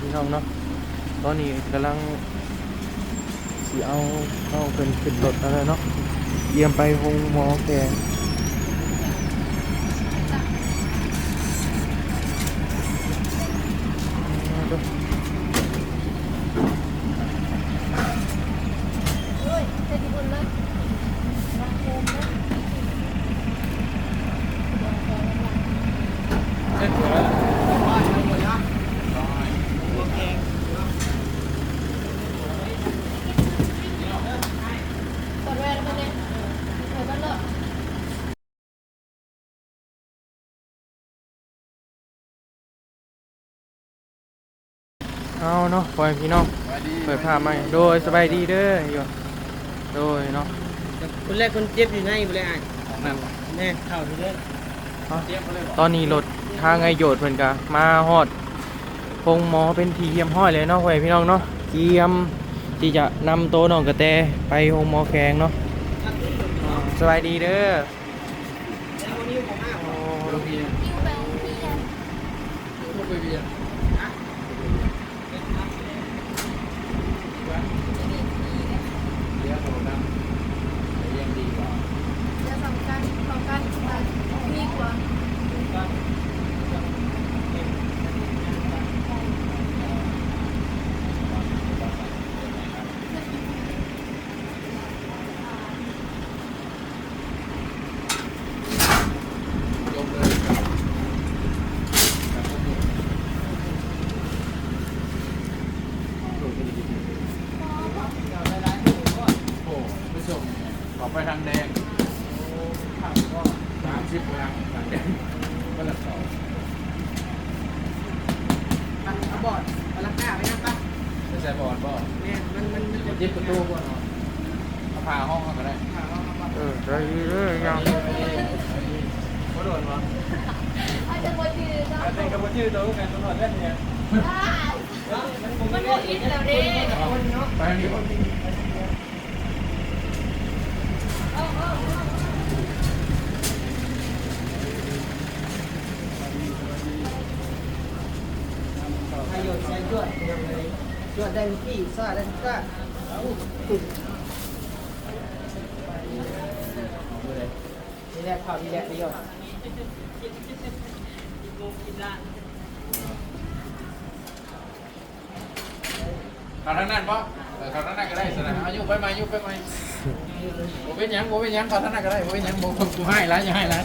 พี่น้องเนาะตอนนี้กำลังสีเอาเอาเป็นขึ้นรถแล้วเนาะเยี่ยมไปโรงหมอแกเอาเด้อ เฮ้ยเต็มบนเลยมาโคมเลย กดแวนมาเนี่ยเดี๋ยวก็เลิก เอาเนาะปล่อยพี่น้องเปิดภาพใหม่โดยสบายดีเด้อโยโดยเนาะคนแรกคนเจ็บอยู่ในบริอ่านแน่เข่าทีเด้อตอนนี้รถทางไอโยดเพิ่นกะมาฮอดพงหมอเป็นทีเยี่ยมห้อยเลยเนาะไว้พี่น้องเนาะเจียมที่จะนำโตวน้องกระแตไปโรงหมอแขงเนาะสบายดีเด้อโอ้ คิวแบงค์พี่อะจะสำคัญสำคัญมีกว่า โอ้ผู้ชมขอไปทางแดงสามสิบทางทางแดงก็ละสอง เอาบอดเอาลักก้าไปนะปะ ไม่ใช่บอลบ่ แม่มันมันมัน จะ ยึดประตูบ่เนาะเอาพาห้องเขาก็ได้เออสบายดีเด้อยังก็โดนวะอาจจะโมจืดเนาะแต่กับชื่อตัวกันตลอดเล่นเนี่ยมันโมอินแล้วเด้ไปทางนี้คนประโยชน์ใช้จวดยังไงจวดได้ที่ซ่าได้ซ่า นี่แหละข่าวนี่แหละประโยชน์ขาทางนั้นปะขาทางนั้นก็ได้สนะอายุไปไหมอายุไปไหมโมเป็นยังโมเป็นยังขาทางนั้นก็ได้โมเป็นยังโมกูให้แล้วจะให้แล้ว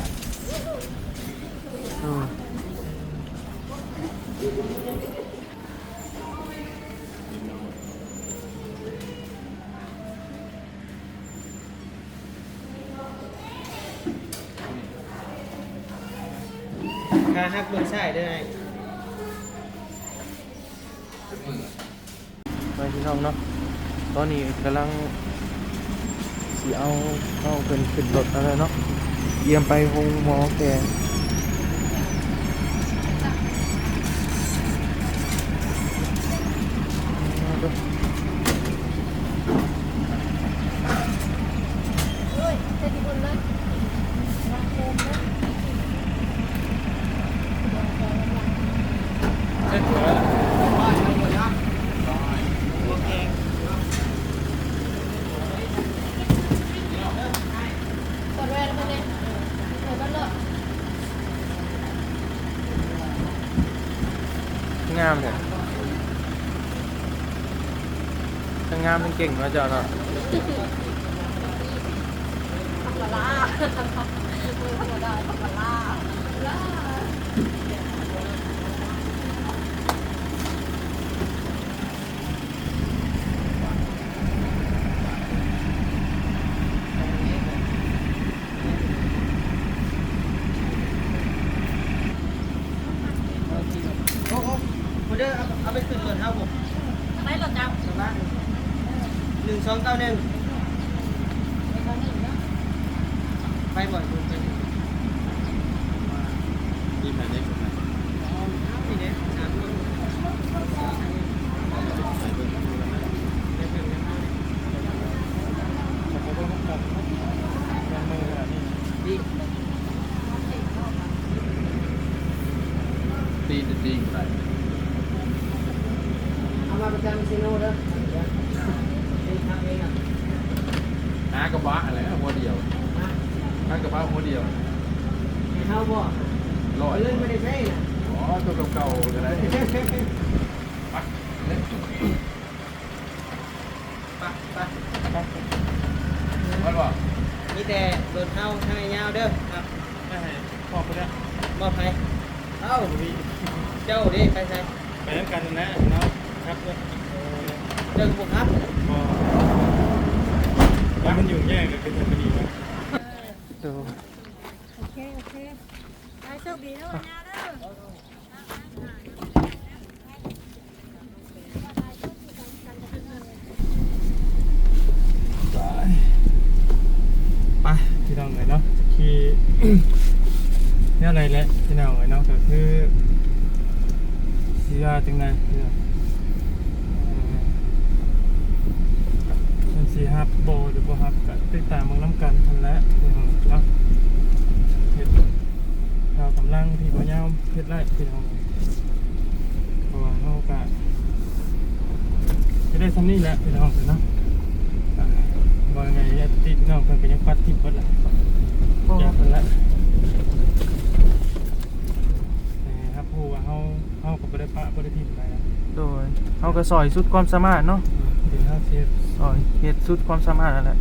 ขาหักเบื้องซ้ายได้ไงไปพี่น้องเนาะ ตอนนี้กำลังสีเอาเอาเป็นขึ้นรถแล้วเนาะ เยี่ยมไปโรงหมอแกเอาเด้อ เฮ้ยเต็มบนเลยมาโคมเลย เส้นหัว กดแวนมาเนี่ยเดี๋ยวก็เลิก งามเลยทั้งงามทั้ง เก่งนะเจ้าเนาะทำกะลาทำกะลาลา โอ้โหโมเดอร์เอาเอาไปขึ้นรถเท่าผม ไม่หรอกจ้า สำนักหนึ่งสองเก้าหนึ่ง ไปบ่อยดูเป็นที่แผนนี้นี่เนี่ยสามคนดี ตีตีไป มาประจำซีโน่เด้อเป็นทางเองอะ หากระบะอะไรหัวเดียว นะ หากระบะหัว เดียวให้เฮาบ่ร้อยเลื่อนไม่ได้ใช่น่ะอ๋อตัวเก่าๆก็ได้ไปเล่นไปไปมันบอกมีแต่โดนเฮาทางยาวเด้อครับไม่ให้พ่อไปแล้วมอบให้เอ้าเจ้าดิไปใส่ไปแล้วกันนะเนาะครับเลยเรื่องบุกครับแล้วมันอยู่แย่กันเป็นคนดีนะดูโอเคโอเค ไปโชคดีนะวันนี้เด้อ ไปพี่น้องเลยเนาะขี่ เนี่ยอะไรแหละพี่น้องเลยเนาะก็คือเสียจังไงเสียเอ่อมันสีฮับโบหรือบ่ฮับก็ติดตามเมืองน้ำกันทันแหล้วพี่น้องเนาะำลังที่บ่ยาวเฮ็ดไรพี่น้องเพราะว่าเฮาก็จะได้ซ้ำนี่แหละพี่น้องเนาะอ่าว่าไงญาติพี่น้องเพิ่นก็ยังปัดทิพย์เบิดละอยากเพิ่นละแต่ครับผู้ว่าเฮาเฮาก็บ่ได้ปะบ่ได้ทิพย์ไปนะโดยเขาก็ซอยสุดความสามารถเนาะเดี๋ยวเฮาสิซอยเฮ็ดสุดความสามารถนั่นแหละ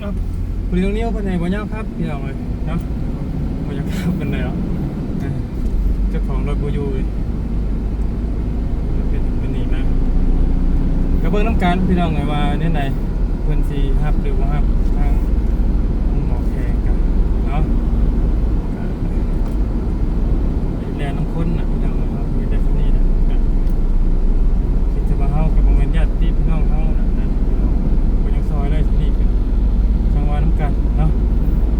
เอ้า ผู้เลี้ยงนิ้วเพิ่นให้บ่ยาวครับพี่น้องเอ้ยเนาะบ่ยากครับเปานใดหรอกเออเจ้าของรถบ่อยู่เป็นเป็นนี่นะก็เบิ่งน้ำกันพี่น้องเอ้ยว่าเนี่ยไหนเพิ่อนสิฮับหรือบ่าฮับทางหมอแขกกันเนาะแลน้ำข้นนะพี่น้องนะครับมีแต่คนนี้นะก็คิดจะมาเฮากับโมเมนต์ญาติพี่น้องเฮานะนะพี่น้องคนยังซอยเลยที่นี่เป็นช่างวาน้ำกันเนาะ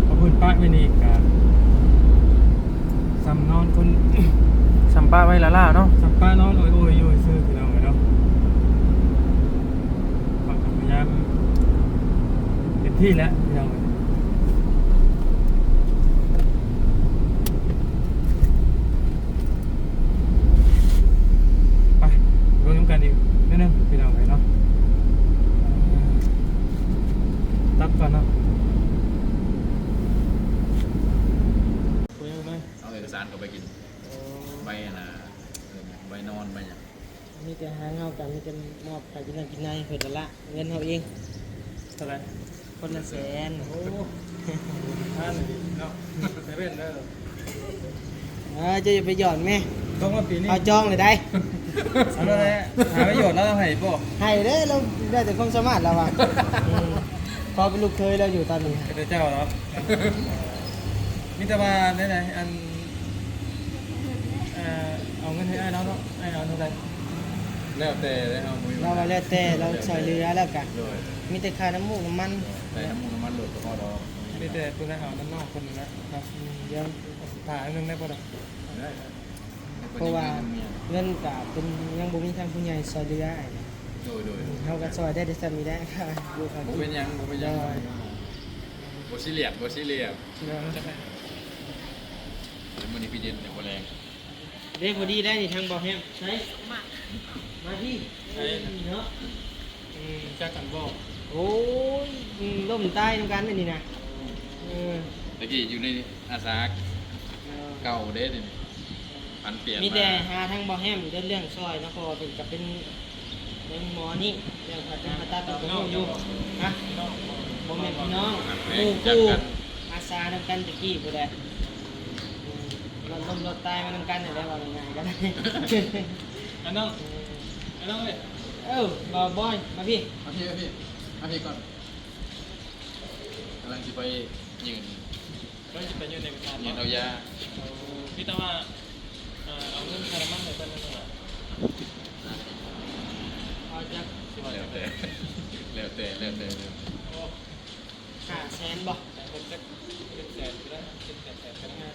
พอเพื้นป้าไม่นี่กะซ้ำนอนคน สัมปาไว้ละล่าเนาะ ซ้ำป้านอนโอยโอยอยู่ซื่อพี่น้องเลยเนาะฝากพยายาม ที่แล้วพี่น้องเลยไปรวมน้ำกันอีกนิดนึงพี่น้องเลยเนาะรับก่อนเนาะคุยกันไหม เอาเอกสารเขาไปกินใบนะเออใบนอนใบเนี่ย มีแต่หางเฮากันมีแต่มอบให้กินนั่นกินในเพิ่นนั่นละเงินเฮาเอง เท่าไหร คนละแสนโอ้ ท่านเนาะเซเว่นเด้อ เออจะไปหย่อนแม่ต้องมาปีนี้เอาจองเลยได้เอาแล้วแหละหาประโยชน์แล้วเราให้ป่ะให้เด้อเราได้แต่ความสามารถเราอะอืมพอเป็นลูกเคยเราอยู่ตอนนี้เป็นเจ้าเนาะมิตรบาได้ไหนอันเอ่อเอาเงินให้ไอ้น้องเนาะไอ้น้องเท่าไหร่แล้วแต่ได้เอามือเรามาแล้วแต่เราใส่เรือแล้วกันโดยมีแต่ค่าน้ำมูกน้ำมันใส่น้ำมันน้ำมันหลุดก็พอดอกมีแต่เพื่อนให้เอาน้ำนอกคนหนึงนะครับอืมเดี๋ยวถ่ายอันหนึงได้ป่ะดอกได้ เพราะว่าเงินกับเป็นยังบ่มีทางผู้ใหญ่ซอยเรือไอ้โดยโดยเฮาก็ซอยได้แต่ซ้ํมีได้ค่ะอยู่ค่ะโมเป็นหยังโมเป็นหยังโบชิเลียบโบชิเลียบเดี๋ยวจะไปแล้วมันนี่พี่เย็นเดี๋ยวแรงเด็กบ่ดีได้นี่ทางบ่แฮมใช่มามาพี่เอ้ยเนาะอืมจากกันบอกโอ้ยอืมล่มใต้นำกันนี่นะเออตะกี้อยู่ในอาสาเก่าเด้นี่ พันเปลี่ยนมีแต่หาทางบ่แฮมเดินเรื่องซอยนะเพอเป็นกับเป็นเรื่องหมอนี่เรื่องผ่าตัดผ่าตัดต้องรู้อยู่ฮะบ่แม่นพี่น้องหมู่จักคู่กันอาสานำกันตะกี้พุ่นแหละอืมรถล้มรถตายมานำกันนี่แหละว่าง่ายๆกันอันน้องอันน้องเลยเอ้าบ่าวบอยมาพี่เอาพี่เอาพี่เอาพี่ก่อนกำลังจะไปยืนก็จะไปอยู่ในประธานยืนเนาะเอายาพี่ตาว่า แล้วแต่แล้วแต่แล้วแต่ห้าแสนบ่แต่คนเป็นแสนก็ได้เป็นแสนแสนก็ได้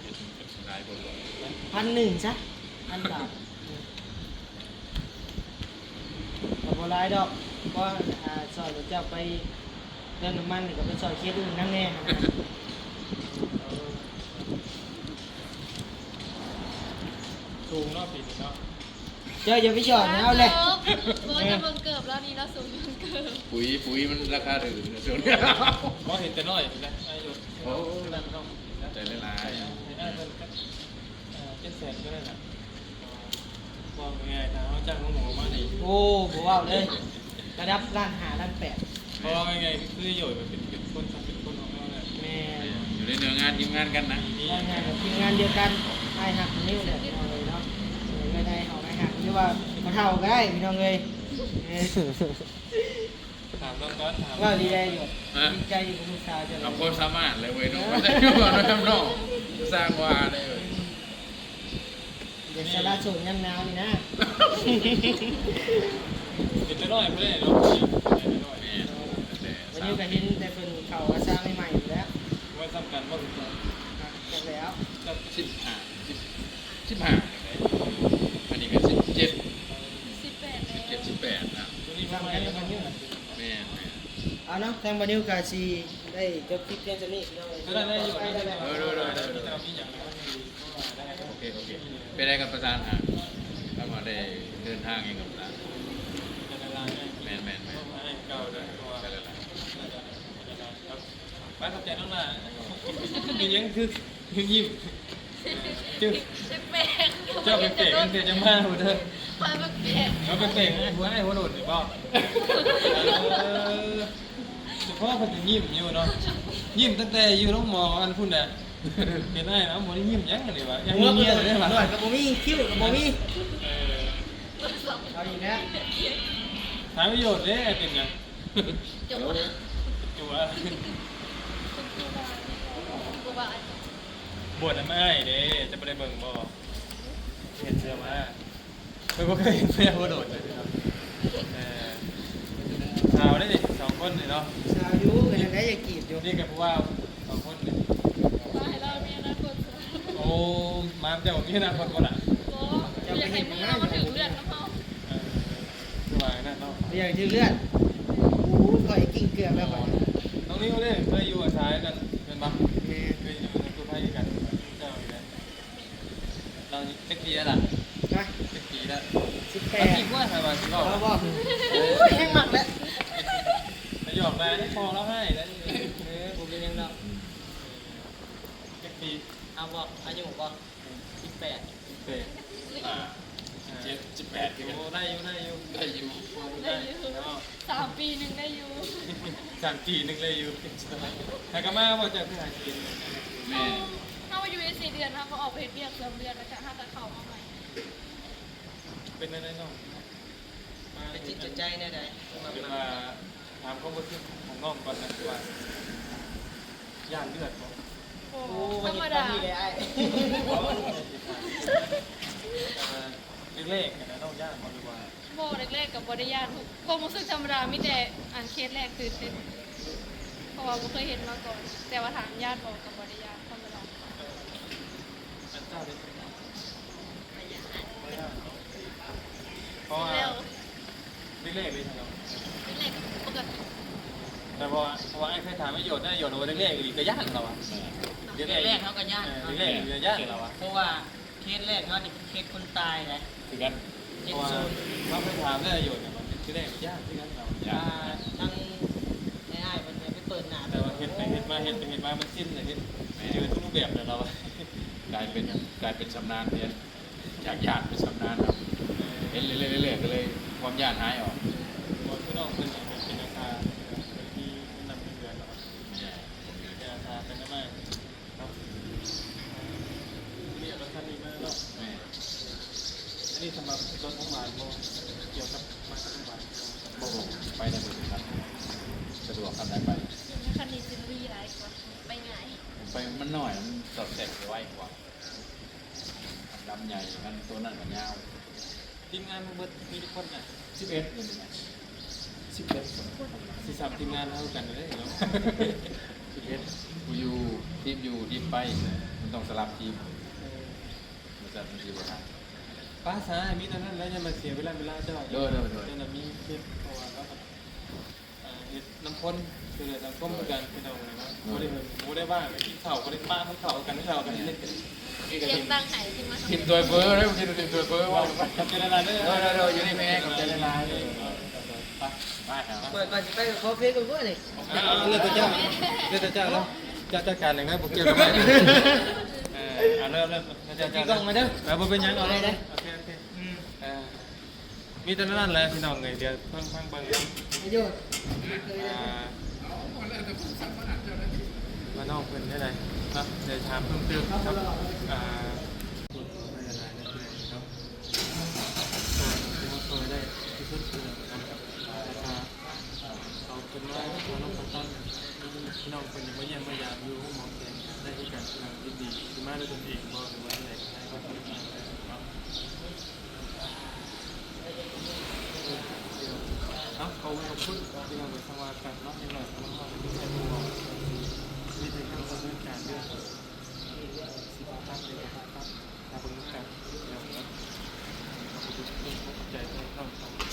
หลายคนก่อนพันหนึ่งซะพันบาทหลายดอกเพราะอ่าซอยเจ้าไปเรื่องน้ำมันนี่ก็ไปซอยเคสอื่นนั่งแน่นะ สูงเนาะปีนี้เนาะ เจ้าอย่าไปจอดนะเอาเลยเบิร์ดจะเบิ่งเกือบแล้วนี่เราสูงจนเกือบปุ๋ยปุ๋ยมันราคาถึงนะช่วงนี้บ่เห็นแต่น้อยนะไอ้หยดโอ้นั่นต้องใจละลายได้เพิ่นก็เอ่อเจ็ดแสนก็ได้นะบอกง่ายๆถ้าเขาจ้างของหมูมานี่โอ้บอกว่าเลยระดับล้านหาล้านแปดเพราะว่าไงคือโยยมันเป็นเป็นคนทำเป็นคนของเราเนี่ยแม่อยู่ในเนื้องานทีมงานกันนะทำงานกับทีมงานเดียวกันไอ้หักนิ้วเนี่ยเอาเลยเนาะไม่ได้เอา รือว่าเขาเท่าก็ได้พี่น้องเลยเอ้ยถามน้องก้อนถามว่าดีใจอยู่ดีใจอยู่กับลูกสาวจะเลเอายความสามารถเลยเว้ยน้องไม่ได้ยุ่งกับน้องน้องสร้างว่าเลยเว้ยเดี๋ยวสาระสูงยำนาวนี่นะเป็นแต่น้อยไม่ได้เนาะเป็นแต่น้อยแม่แต่วันสานี้วก็เห็นแต่เพิ่นเขาก็สร้างใหม่ๆอยู่แล้วไว้สำคัญว่าคุณจะจบแล้ว สิบห้าสิบสิบห้า เอาเนาะแตงบานิวกาซีได้จบคลิปเพียงเท่านี้พี่น้องเอ้ยก็ได้ได้อยู่ได้ได้ได้ได้ที่เรามีอย่างไดีได้โอเคโอเคไปได้กับประธานอะถ้ามาได้เดินทางเองกับประธานแมนแมนแมนเก่าได้ตัวไปขอบใจน้องล่ะมียังคือคือยิ้มจื้อสิบเจ้าเป็นเปรกเดี๋ยวจะมาหัวเธอไปเป็นแปดเราเป็นเปรกหัวไอ้หัวโดดหรือเปล่า พาะคนจะยิ้มอยู่เนาะยิ้มตั้งแต่อยู่น้องหมออันพุ่นน่ะเห็นได้นะหมอนี่ยิ้มยังเลยวะยังหัวมีก็เมียโดอยู่ดได้ปะหนวดกับบ่มีคิ้วกับบ่มีเออเอาอีกแล้วหาประโยชน์เด้เป็นยังจบแล้วจัวกูว่าบวชไม่เด้จะไปได้เบิ่งบ่เห็นเสื้อมาเพิ่งเคยเห็นเสื้อหัวโดดเลยครับเออสาวได้ดิสอง คนนี่เนาะสาวอยู่ก็ยังได้อย่ากีบอยู่นี่กับผู้ว่าสองคนนี่มาให้เรามีอนาคตโอ้มาเจ้ามีอนาคตบ่ล่ะโอ้อยากให้มึงเรามาถึงเลือดน้ำเขาเออคือว่านั่นเนาะเรียกชื่อเลือดอู้ข่อยกิ้งเกือบแล้วข่อยน้องนิ้วเด้เคยอยู่อาศัยกันเป็นบ่แม่เคยอยู่ในตู้ไพ่กันเจ้าอยู่แล้วเราเจ็ดปีแล้วล่ะนะเจ็ดปีแล้วสิบแปแปดดปีกว่าใช่ป่ะสิบเราอกบอกโอ้ยแห้งหมักแล้ว จะหยอกได้พอแล้วให้แล้วเออผมเป็นยังดอกเจ็ดปีเอาบอกอายุบอกสิบแปดเตะอ่าเจ็ดสิบแปดโอ้ได้อยู่ได้อยู่ได้อยู่ได้อยู่สามปีหนึ่งได้อยู่สามปีหนึ่งเลยอยู่แต่ก็มาว่าจะเพื่อหากินแม่ถ้าว่าอยู่ในสี่เดือนนะเขาออกไปเรียกเริ่มเดือนแล้วจะห้าตะเข่ามาใหม่เป็นอะไรน้องมาเป็นจิตจิตใจแน่ใดเป็นว่า ถามข้อมูลของน้องก่อนนะว่าย่านเลือดบ่โอ้โอ้ธวันรรมนี้ดาดีเลยไอ้เลขๆนะน้องย่านบ่ดีกว่าโบแรกๆกับบริยานทุกความรู้สึกธรรมดามีแต่อ่านเคสแรกคือเต้นเพราะว่าไม่เคยเห็นมาก่อน แต่ว่าถามญาติบอกกับบริยานธรรมดาอันเจ้าเป็นเพราะว่าแล้วเลขๆเลยครับแรกปกติ แต่พอเพราะว่าไอ้เคยถามไม่โยนได้โยนเอาไว้เลขๆอีกก็ย่านเราอะเคสแรกเขาก็ย่านเลขๆก็ย่านเราอะเพราะว่าเคสแรกเขานี่เคสคนตายเลยคือกันเคเพสราะว่าโซนเขาเคยถามได้โยนเนี่ยมันเป็นเลขย่านที่นั่นเราอ่าทั้งไอ้ไอ้มันไปเปิดหน้าแต่ว่าเห็นไปเห็นมาเห็นไปเห็นมามันสิ้นเลยเห็นเจอทุกรูปแบบเลยเราอะกลายเป็นกลายเป็นชำนาญเพียนจากญาติเป็นชำนาญครับเห็นเรื่อยๆก็เลยความญาติหายออกบนพี่น้องเป็นเป็นราคาเป็นที่นำเป็นเดือนเราเป็นราคาเป็นน้ำมันเนาะเรียกรถคันนี้มาเนาะ แม่ อั นนี้สำหรับรถทั้งหลายโมเกี่ยวกับมาทั้งหลายบ่บ่ไปได้บ่ครับ สะดวกทำได้ไปยังไม่คันนี้ซิลี่ไรกว่าไปไงไปมันน้อยมันสอดแสกไวกว่าดำใหญ่มันตัวนั้นก็ยาวทีมงานมันเบิดมีทุกคนน่ะ11นี่ไงสิบเอ็ดสี่สามทีมงานเท่ากันเลยเนาะสิบเอ็ดกูอยู่ทีมอยู่ทีมไปมันต้องสลับทีมมันจะมันสิบ่ทัน ป้าสายมีแต่นั้นแล้วจะมาเสียเวลาเวลาเจ้าเด้อเด้อเด้อเจ้าน่ะมีคลิปเพราะว่าเราอ่าเฮ็ดน้ำพ่นคือเลยน้ำต้มกันพี่น้องเลยเนาะบ่ได้เห็นบ่ได้ว่าไปกินข้าวบ่ได้ป้าเขาข้าวกันข้าวกันนี่เป็นนี่ก็เรียทีกมตั้งไหนที่มาทีมตัวเบอร์เด้อทีมตัวเบอร์ว่าไปทำเป็นอะไรเด้อเด้อเด้อเด้ออยู่ในแม่กับใจละลายเลยไปไปครับเปิดก่อนสิไปกับคอเฟ่กับเพื่อนนี่เลือกตัวเจ้าเลือกตัวเจ้าแล้วเจ้าจัดการอย่างไรบ่เกี่ยวกับไหมเอะเริ่มเริ่มจ้าจีเจ้ากล้องมาเด้อแล้วบ่เป็นหยังเอาได้ได้โอเคโอเคเออมีแต่นั้นแหละพี่น้องไงเดี๋ยวเพิ่งเพิ่งเบิ่งประโยชน์อ่า มาน้องเพิ่นได้ไรครับเดี๋ยวถามเพิ่มเติมครับอ่าไม่เป็นไรเปิดได้ที่สุดคือนะครับราคาเอาเป็นว่าเราต้องตัดต้น พี่น้องคนหนึ่งว่ยังพยายามอยู่ห้องมองแทนได้ด้วยกันพลังที่ดีคือมาด้วยตนเองบ่หอว่าอะไรก็ได้ก็ทำงได้เนาะเนาะเขาเราพูดพี่น้องไปทางว่ากันเนาะยังไงเราต้องมีใจมุ่งมองมีใจมุ่งมั่นเรื่งการเรื่องสิบตั้งเลยนะครับถ้าเป็นลูการนเราขอบคุณทุกานขอบใจที่ต้อง